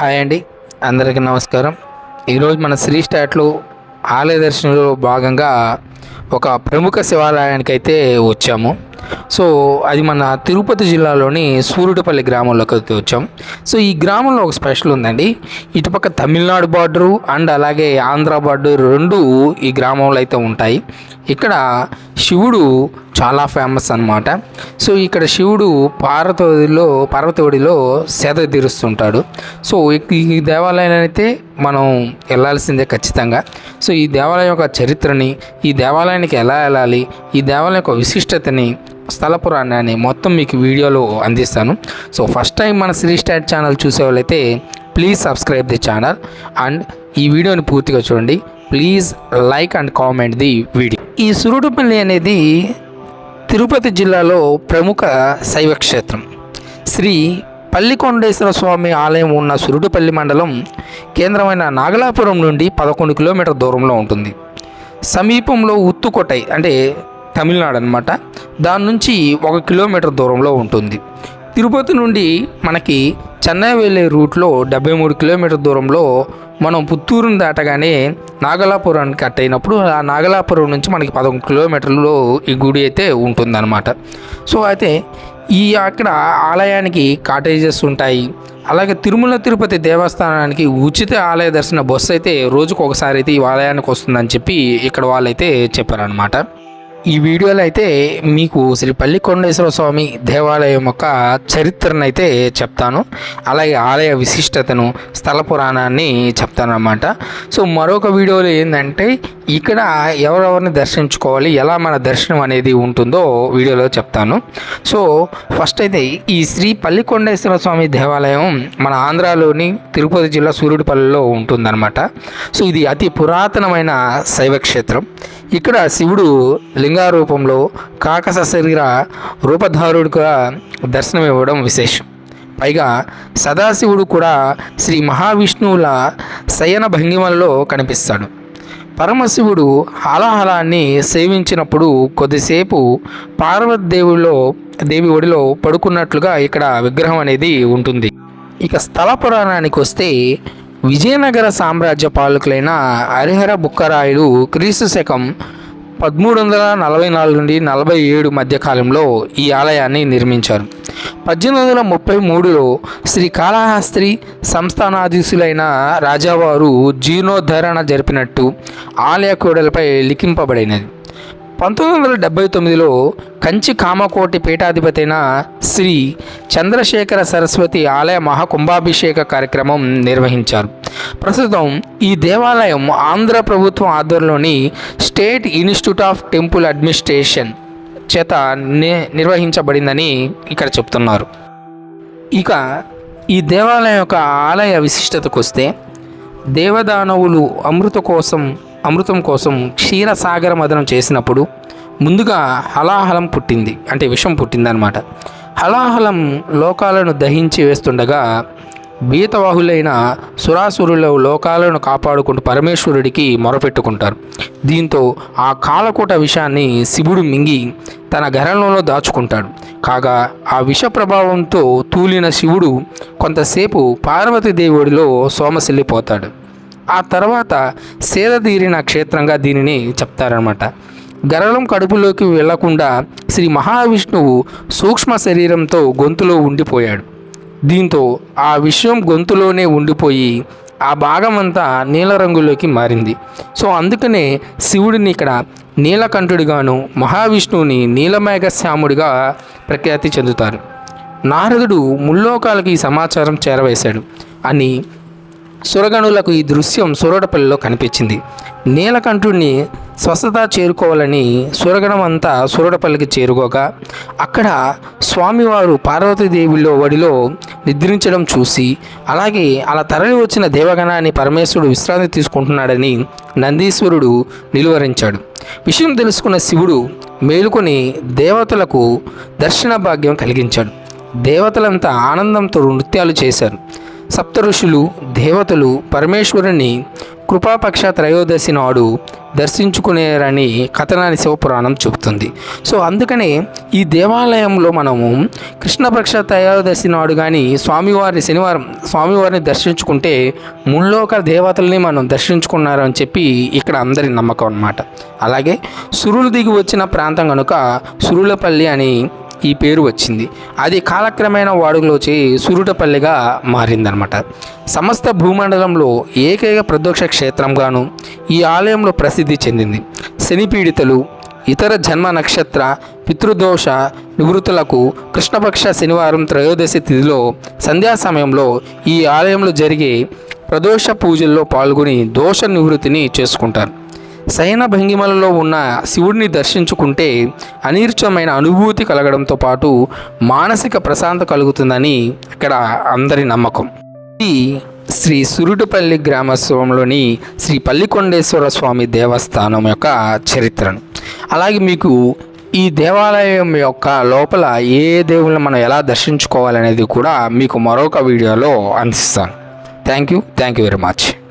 Hi అండి. అందరికీ నమస్కారం. ఈరోజు మన శ్రీ స్టాట్లో ఆలయ దర్శనంలో భాగంగా ఒక ప్రముఖ శివాలయానికి అయితే వచ్చాము. సో అది మన తిరుపతి జిల్లాలోని సూరుడుపల్లి గ్రామంలోకి అయితే వచ్చాం. సో ఈ గ్రామంలో ఒక స్పెషల్ ఉందండి. ఇటుపక్క తమిళనాడు బార్డరు అండ్ అలాగే ఆంధ్ర బార్డర్ రెండు ఈ గ్రామంలో అయితే ఉంటాయి. ఇక్కడ శివుడు చాలా ఫేమస్ అన్నమాట. సో ఇక్కడ శివుడు పార్వతిలో పార్వతివడిలో సేద తీరుస్తుంటాడు. సో ఈ- ఈ దేవాలయాన్ని అయితే మనం వెళ్ళాల్సిందే ఖచ్చితంగా. సో ఈ దేవాలయం యొక్క చరిత్రని ఈ దేవాలయానికి ఎలా వెళ్ళాలి ఈ దేవాలయం యొక్క విశిష్టతని స్థల పురాణాన్ని మొత్తం మీకు వీడియోలో అందిస్తాను. సో ఫస్ట్ టైం మన శ్రీ స్టాట్ ఛానల్ చూసే వాళ్ళైతే please subscribe the channel and ఈ వీడియోని పూర్తిగా చూడండి. Please like and comment the video ఈ సురుడుపల్లి అనేది తిరుపతి జిల్లాలో ప్రముఖ శైవ క్షేత్రం. శ్రీ పల్లికొండేశ్వర స్వామి ఆలయం ఉన్న సురుడుపల్లి మండలం కేంద్రమైన నాగలాపురం నుండి పదకొండు కిలోమీటర్ దూరంలో ఉంటుంది. సమీపంలో ఉత్తుకొట్టై అంటే తమిళనాడు అనమాట దాని నుంచి ఒక కిలోమీటర్ దూరంలో ఉంటుంది. తిరుపతి నుండి మనకి చెన్నై వెళ్ళే రూట్లో డెబ్బై మూడు కిలోమీటర్ దూరంలో మనం పుత్తూరుని దాటగానే నాగలాపురానికి కట్ అయినప్పుడు ఆ నాగలాపురం నుంచి మనకి పదకొండు కిలోమీటర్లు ఈ గుడి అయితే ఉంటుందన్నమాట. సో అయితే ఈ అక్కడ ఆలయానికి కాటేజెస్ ఉంటాయి. అలాగే తిరుమల తిరుపతి దేవస్థానానికి ఉచిత ఆలయ దర్శన బస్సు అయితే రోజుకు ఒకసారి అయితే ఈ ఆలయానికి వస్తుందని చెప్పి ఇక్కడ వాళ్ళైతే చెప్పారనమాట ఈ వీడియోలో అయితే మీకు శ్రీ పల్లికొండేశ్వర స్వామి దేవాలయం యొక్క చరిత్రను అయితే చెప్తాను. అలాగే ఆలయ విశిష్టతను స్థల పురాణాన్ని చెప్తానమాట సో మరొక వీడియోలో ఏంటంటే ఇక్కడ ఎవరెవరిని దర్శించుకోవాలి ఎలా మన దర్శనం అనేది ఉంటుందో వీడియోలో చెప్తాను. సో ఫస్ట్ అయితే ఈ శ్రీ పల్లికొండేశ్వర స్వామి దేవాలయం మన ఆంధ్రాలోని తిరుపతి జిల్లా సూర్యుడిపల్లిలో ఉంటుందన్నమాట. సో ఇది అతి పురాతనమైన శైవ క్షేత్రం ఇక్కడ శివుడు లింగారూపంలో కాకస శరీర రూపధారుడిగా దర్శనం ఇవ్వడం విశేషం. పైగా సదాశివుడు కూడా శ్రీ మహావిష్ణువుల శయన భంగిమలలో కనిపిస్తాడు. పరమశివుడు హాలాహలాన్ని సేవించినప్పుడు కొద్దిసేపు పార్వతీదేవిలో దేవి ఒడిలో పడుకున్నట్లుగా ఇక్కడ విగ్రహం అనేది ఉంటుంది. ఇక స్థల పురాణానికి వస్తే విజయనగర సామ్రాజ్య పాలకులైన హరిహర బుక్కరాయుడు క్రీస్తు శకం పదమూడు వందల నలభై నాలుగు నుండి నలభై ఏడు మధ్యకాలంలో ఈ ఆలయాన్ని నిర్మించారు. పద్దెనిమిది వందల ముప్పై మూడులో శ్రీ కాళహస్త్రి సంస్థానాధీశులైన రాజావారు జీర్ణోద్ధరణ జరిపినట్టు ఆలయ కోడలపై లిఖింపబడినది. పంతొమ్మిది వందల డెబ్బై తొమ్మిదిలో కంచి కామకోటి పీఠాధిపతి అయిన శ్రీ చంద్రశేఖర సరస్వతి ఆలయ మహాకుంభాభిషేక కార్యక్రమం నిర్వహించారు. ప్రస్తుతం ఈ దేవాలయం ఆంధ్ర ప్రభుత్వం ఆధ్వర్యంలోని state institute of temple administration చేత నిర్వహించబడిందని ఇక్కడ చెప్తున్నారు. ఇక ఈ దేవాలయం యొక్క ఆలయ విశిష్టతకు వస్తే దేవదానవులు అమృత కోసం అమృతం కోసం క్షీరసాగర మదనం చేసినప్పుడు ముందుగా హలాహలం పుట్టింది అంటే విషం పుట్టిందనమాట హలాహలం లోకాలను దహించి వేస్తుండగా బీతవాహులైన సురాసురులు లోకాలను కాపాడుకుంటూ పరమేశ్వరుడికి మొరపెట్టుకుంటారు. దీంతో ఆ కాలకూట విషాన్ని శివుడు మింగి తన గరణంలో దాచుకుంటాడు. కాగా ఆ విష ప్రభావంతో తూలిన శివుడు కొంతసేపు పార్వతీదేవుడిలో సోమశిల్లిపోతాడు. ఆ తర్వాత సేదతీరిన క్షేత్రంగా దీనిని చెప్తారనమాట గరళం కడుపులోకి వెళ్ళకుండా శ్రీ మహావిష్ణువు సూక్ష్మ శరీరంతో గొంతులో ఉండిపోయాడు. దీంతో ఆ విషయం గొంతులోనే ఉండిపోయి ఆ భాగమంతా నీల రంగులోకి మారింది. సో అందుకనే శివుడిని ఇక్కడ నీలకంఠుడిగాను మహావిష్ణువుని నీలమేఘశ్యాముడిగా ప్రఖ్యాతి చెందుతారు. నారదుడు ముల్లోకాలకి ఈ సమాచారం చేరవేశాడు అని సురగణులకు ఈ దృశ్యం సురడపల్లిలో కనిపించింది. నీలకంఠుడిని స్వస్థత చేరుకోవాలని సురగణం అంతా సురడపల్లికి చేరుకోగా అక్కడ స్వామివారు పార్వతీదేవిలో వడిలో నిద్రించడం చూసి అలాగే అలా తరలి వచ్చిన దేవగణాన్ని పరమేశ్వరుడు విశ్రాంతి తీసుకుంటున్నాడని నందీశ్వరుడు నిలువరించాడు. విషయం తెలుసుకున్న శివుడు మేలుకొని దేవతలకు దర్శన భాగ్యం కలిగించాడు. దేవతలంతా ఆనందంతో నృత్యాలు చేశారు. సప్త ఋషులు దేవతలు పరమేశ్వరుని కృపాపక్ష త్రయోదశి నాడు దర్శించుకునేరని కథనాన్ని శివపురాణం చెబుతుంది. సో అందుకనే ఈ దేవాలయంలో మనము కృష్ణపక్ష త్రయోదశి నాడు కానీ స్వామివారిని శనివారం స్వామివారిని దర్శించుకుంటే ముల్లోక దేవతల్ని మనం దర్శించుకున్నారని చెప్పి ఇక్కడ అందరి నమ్మకం అన్నమాట. అలాగే సురులు దిగి వచ్చిన ప్రాంతం కనుక సురులపల్లి అని ఈ పేరు వచ్చింది. అది కాలక్రమేణా వాడుకలోచి సురుటపల్లిగా మారిందనమాట సమస్త భూమండలంలో ఏకైక ప్రదోక్ష క్షేత్రంగాను ఈ ఆలయంలో ప్రసిద్ధి చెందింది. శనిపీడితలు ఇతర జన్మ నక్షత్ర పితృదోష నివృత్తులకు కృష్ణపక్ష శనివారం త్రయోదశి తిథిలో సంధ్యా సమయంలో ఈ ఆలయంలో జరిగే ప్రదోష పూజల్లో పాల్గొని దోష నివృత్తిని చేసుకుంటారు. శయన భంగిమలలో ఉన్న శివుడిని దర్శించుకుంటే అనిర్చమైన అనుభూతి కలగడంతో పాటు మానసిక ప్రశాంత కలుగుతుందని ఇక్కడ అందరి నమ్మకం. ఇది శ్రీ సురుటుపల్లి గ్రామోత్సవంలోని శ్రీ పల్లికొండేశ్వర స్వామి దేవస్థానం యొక్క చరిత్రను. అలాగే మీకు ఈ దేవాలయం యొక్క లోపల ఏ దేవుళ్ళని మనం ఎలా దర్శించుకోవాలనేది కూడా మీకు మరొక వీడియోలో అందిస్తాను. Thank you thank you very much